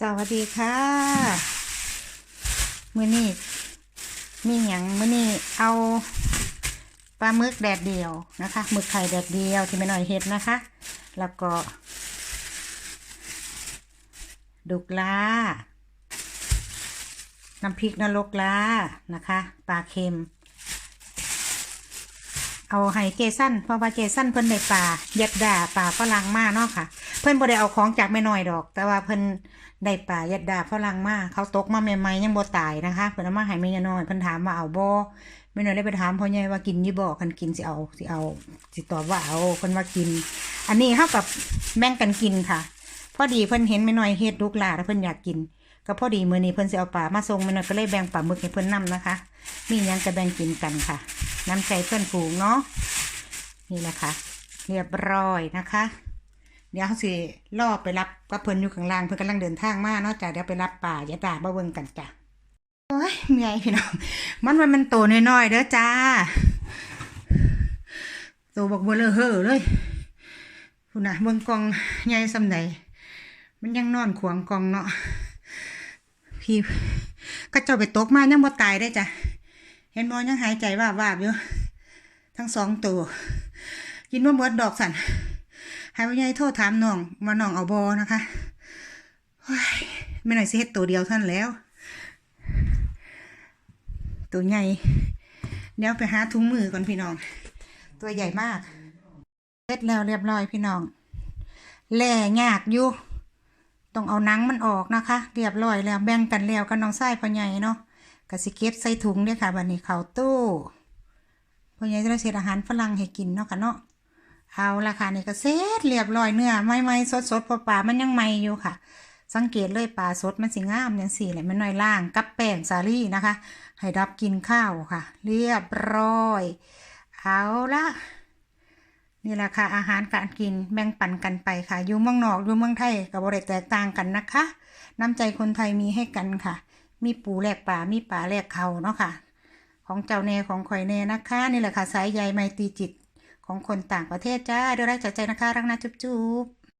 สวัสดีค่ะมื้อนี้มีหยังมื้อนี้เอาปลาหมึกแดดเดียวนะคะหมึกไข่แดดเดียวที่ไม่หน้อยเฮ็ดนะคะ แล้วก็ ดุกลาน้ำพริกนรกลานะคะ ปลาเค็ม เอาให้เจสันเพราะว่าเจสันเพิ่นได้ปลาเย็ดดาปลาฝรั่งมาเนาะค่ะ เพิ่นบ่ได้เอาของจากแม่น้อยดอก แต่ว่าเพิ่นได้ปลาเย็ดดาฝรั่งมาเขาตกมาใหม่ๆยังบ่ตายนะคะเพิ่นเอามาให้แม่น้อยเพิ่นถามว่าเอาบ่แม่น้อยเลยไปถามพ่อใหญ่ว่ากินยี่บ่คันกินสิเอาสิเอาสิตอบว่าเอาเพิ่นว่ากิน อันนี้เท่ากับแบ่งกันกินค่ะ พอดีเพิ่นเห็นแม่น้อยเฮ็ดลูกหลาแล้วเพิ่นอยากกินก็พอดีมื้อนี้เพิ่นสิเอาปลามาส่งแม่น้อยก็เลยแบ่งปลาหมึกให้เพิ่นนํนะคะ มีหยังจะแบ่งกินกันค่ะ น้ำใจเพื่อนฝูงเนาะนี่แหละค่ะเรียบร้อยนะคะ เดี๋ยวเขาสิล่อไปรับกับเพิ่นอยู่ข้างล่างเพิ่นกำลังเดินทางมาเนาะจ้ะเดี๋ยวไปรับป่าอย่าตาบ่เบิ่งกันจ้ะโอ้ยเมื่อยพี่น้องมันมันมันโตน้อยๆเด้อจ้าโตบอกเบลอเฮ้อเลยคุณน่ะเบิ่งกองใหญ่ซำใดมันยังนอนขวางกองเนาะพี่ก็เจ้าไปตกมายังบ่ตายได้จ้ะ เห็นบอยังหายใจว่าบาบอยู่ทั้งสองตัวกินว่าเบิดดอกสันหายไปยัยโทษถามน้องว่าน้องเอาบอนะคะไม่หน่อยสิเฮ็ดตัวเดียวท่านแล้ว ตัวใหญ่เดี๋ยวไปหาถุงมือก่อนพี่น้อง ตัวใหญ่มากเสร็จแล้วเรียบร้อยพี่น้องแหล่ยากอยู่ต้องเอาหนังมันออกนะคะ เรียบร้อยแล้วแบ่งกันแล้วกับน้องไส้พ่อใหญ่เนาะ กสิเก็บใส่ถุงเด้วยค่ะบันนี้เขาตู้พ่อใหญ่จะได้เศษอาหารฝรั่งให้กินเนาะค่ะเนาะเอาละค่ะนี่ก็เสร็จเรียบร้อยเนื้อไม่ไม่สดสดพราปลามันยังใหม่อยู่ค่ะ สังเกตเลยปลาสดมันสิงามอย่างสี่แหละมันน้อยล่างกับแป้งสาลี่นะคะ ให้รับกินข้าวค่ะ เรียบร้อย เอาละนี่แหละค่ะอาหารการกินแบ่งปันกันไปค่ะอยู่เมืองนอกอยู่เมืองไทยกับบริแตกต่างกันนะคะ น้ำใจคนไทยมีให้กันค่ะ มีปูแลกป่ามีป่าแลกเขาเนาะค่ะ ของเจ้าเนของข่อยเนนะคะนี่แหละค่ะสายใยไมตรีจิตของคนต่างประเทศจ้าเดี๋ยวรักจากใจนะคะ รักนะจุ๊บ